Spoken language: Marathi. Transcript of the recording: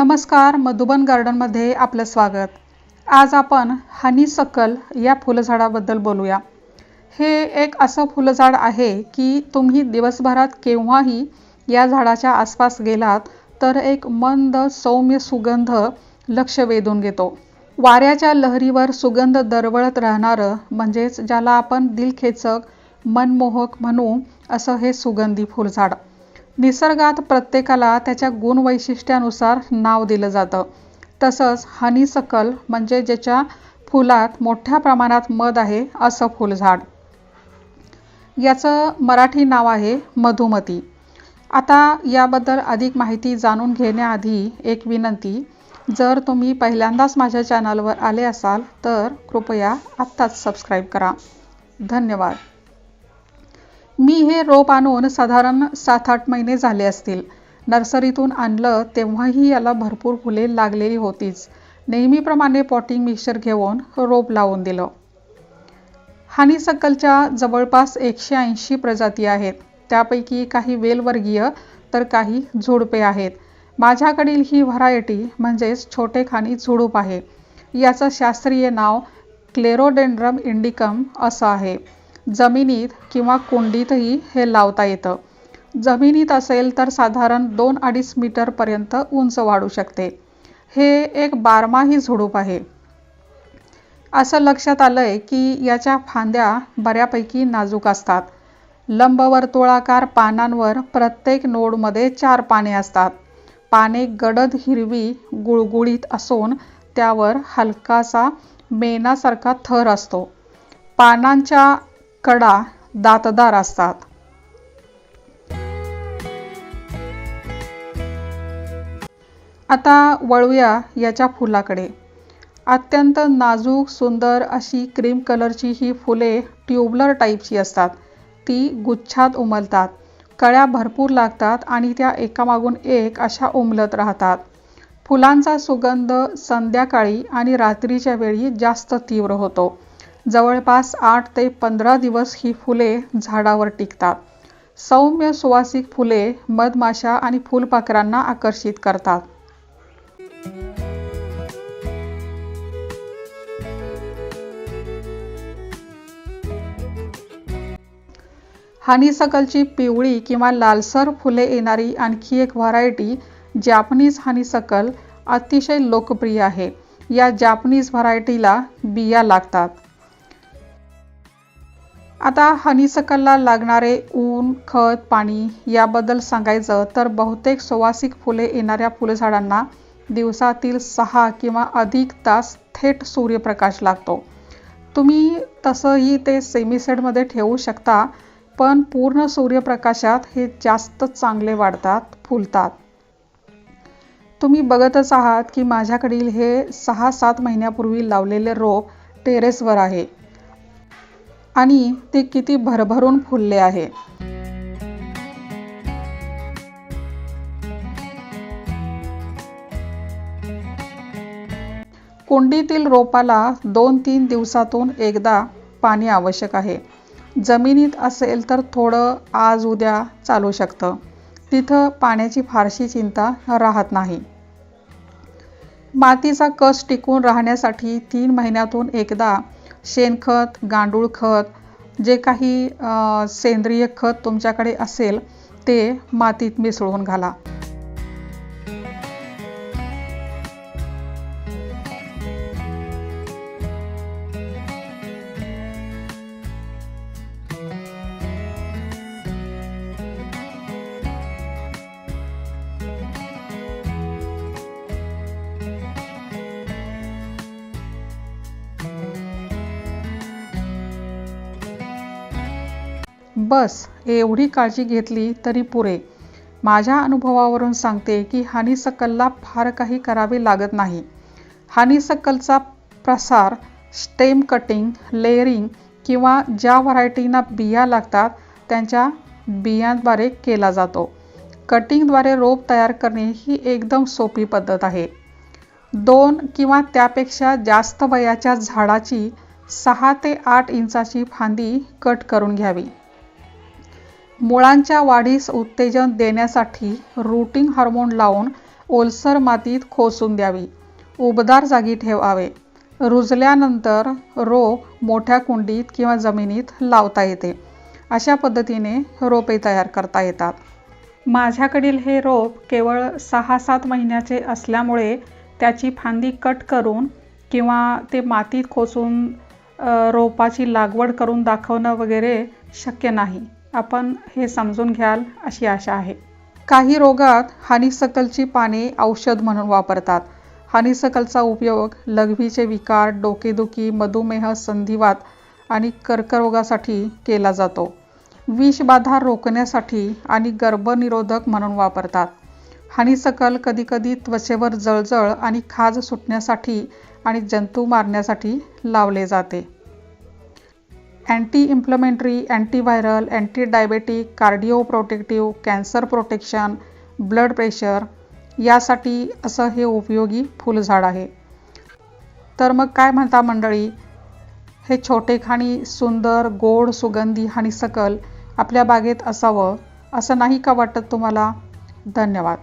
नमस्कार मधुबन गार्डनमध्ये आपलं स्वागत. आज आपण हनी सकल या फुलझाडाबद्दल बोलूया. हे एक असं फुलझाड आहे की तुम्ही दिवसभरात केव्हाही या झाडाच्या आसपास गेलात तर एक मंद सौम्य सुगंध लक्ष वेधून घेतो. वाऱ्याच्या लहरीवर सुगंध दरवळत राहणारं म्हणजेच ज्याला आपण दिलखेचक मनमोहक म्हणू असं हे सुगंधी फुलझाड. निसर्गात प्रत्येकाला त्याच्या गुणवैशिष्ट्यानुसार नाव दिलं जातं. तसंच हनीसकल म्हणजे ज्याच्या फुलात मोठ्या प्रमाणात मध आहे असं फुलझाड. याचं मराठी नाव आहे मधुमती. आता याबद्दल अधिक माहिती जाणून घेण्याआधी एक विनंती. जर तुम्ही पहिल्यांदाच माझ्या चॅनलवर आले असाल तर कृपया आत्ताच सबस्क्राईब करा. धन्यवाद. मी हे रोप आणून साधारण सात आठ महिने झाले असतील. नर्सरीतून आणलं तेव्हाही याला भरपूर फुले लागलेली होतीच. नेहमीप्रमाणे पॉटिंग मिक्सर घेऊन रोप लावून दिलं. हनीसक्कलच्या जवळपास एकशे ऐंशी प्रजाती आहेत. त्यापैकी काही वेलवर्गीय तर काही झुडपे आहेत. माझ्याकडील ही व्हरायटी म्हणजेच छोटे खाणी झुडूप आहे. याचं शास्त्रीय नाव क्लेरोडेंड्रम इंडिकम असं आहे. जमिनीत किंवा कुंडीतही हे लावता येतं. जमिनीत असेल तर साधारण दोन अडीच मीटरपर्यंत उंच वाढू शकते. हे एक बारमाही झुडूप आहे. असं लक्षात आलं आहे की याच्या फांद्या बऱ्यापैकी नाजूक असतात. लंबवर्तुळाकार पानांवर प्रत्येक नोडमध्ये चार पाने असतात. पाने गडद हिरवी गुळगुळीत असून त्यावर हलकासा मेनासारखा थर असतो. पानांच्या कडा दातदार असतात. आता वळूया याच्या फुलाकडे. अत्यंत नाजूक सुंदर अशी क्रीम कलरची ही फुले ट्यूबलर टाईपची असतात. ती गुच्छात उमलतात. कळ्या भरपूर लागतात आणि त्या एकामागून एक अशा उमलत राहतात. फुलांचा सुगंध संध्याकाळी आणि रात्रीच्या वेळी जास्त तीव्र होतो. जवळपास आठ ते पंधरा दिवस ही फुले झाडावर टिकतात. सौम्य सुवासिक फुले मधमाशा आणि फुलपाखरांना आकर्षित करतात. हनीसकलची पिवळी किंवा लालसर फुले येणारी आणखी एक व्हरायटी जॅपनीज हनीसकल अतिशय लोकप्रिय आहे. या जॅपनीज व्हरायटीला बिया लागतात. आता हनीसकलला लागणारे ऊन खत पाणी याबद्दल सांगायचं तर बहुतेक सुवासिक फुले येणाऱ्या फुलझाडांना दिवसातील सहा किंवा अधिक तास थेट सूर्यप्रकाश लागतो. तुम्ही तसंही ते सेमीसेडमध्ये ठेवू शकता पण पूर्ण सूर्यप्रकाशात हे जास्त चांगले वाढतात फुलतात. तुम्ही बघतच आहात की माझ्याकडील हे सहा सात महिन्यापूर्वी लावलेले रोप टेरेसवर आहे. आणि ते किती भरभरून फुलले आहे. कुंडीतील रोपाला दोन तीन दिवसातून एकदा पाणी आवश्यक आहे. जमिनीत असेल तर थोडं आज उद्या चालू शकतं. तिथं पाण्याची फारशी चिंता राहत नाही. मातीचा कस टिकून राहण्यासाठी तीन महिन्यातून एकदा शेणखत गांडूळ खत जे काही सेंद्रिय खत तुमच्याकडे असेल ते मातीत मिसळून घाला. बस एवढी काळजी घेतली तरी पुरे. माझ्या अनुभवावरून सांगते की हनीसक्कलला फार काही करावे लागत नाही. हानिसकलचा प्रसार स्टेम कटिंग लेअरिंग किंवा ज्या व्हरायटींना बिया लागतात त्यांच्या बियांद्वारे केला जातो. कटिंगद्वारे रोप तयार करणे ही एकदम सोपी पद्धत आहे. दोन किंवा त्यापेक्षा जास्त वयाच्या झाडाची सहा ते आठ इंचाची फांदी कट करून घ्यावी. मुळांच्या वाढीस उत्तेजन देण्यासाठी रूटिंग हार्मोन लावून ओलसर मातीत खोसून द्यावी. उबदार जागी ठेवावे. रुजल्यानंतर रोप मोठ्या कुंडीत किंवा जमिनीत लावता येते. अशा पद्धतीने रोपे तयार करता येतात. माझ्याकडील हे रोप केवळ सहा सात महिन्याचे असल्यामुळे त्याची फांदी कट करून किंवा ते मातीत खोसून रोपाची लागवड करून दाखवणं वगैरे शक्य नाही. आपण हे समजून घ्याल अशी आशा आहे. काही रोगात हानिसकलची पाने औषध म्हणून वापरतात. हानिसकलचा उपयोग लघवीचे विकार डोकेदुखी मधुमेह संधिवात आणि कर्करोगासाठी केला जातो. विषबाधा रोखण्यासाठी आणि गर्भनिरोधक म्हणून वापरतात. हानिसकल कधीकधी त्वचेवर जळजळ आणि खाज सुटण्यासाठी आणि जंतू मारण्यासाठी लावले जाते. Anti inflammatory antiviral anti diabetic cardio protective cancer protection blood pressure यासाठी असं हे उपयोगी फुलझाड आहे. तर मग काय म्हणता मंडळी? हे छोटे खाणी सुंदर गोड सुगंधी आणि सकल आपल्या बागेत असावं असं नाही का वाटत तुम्हाला? धन्यवाद.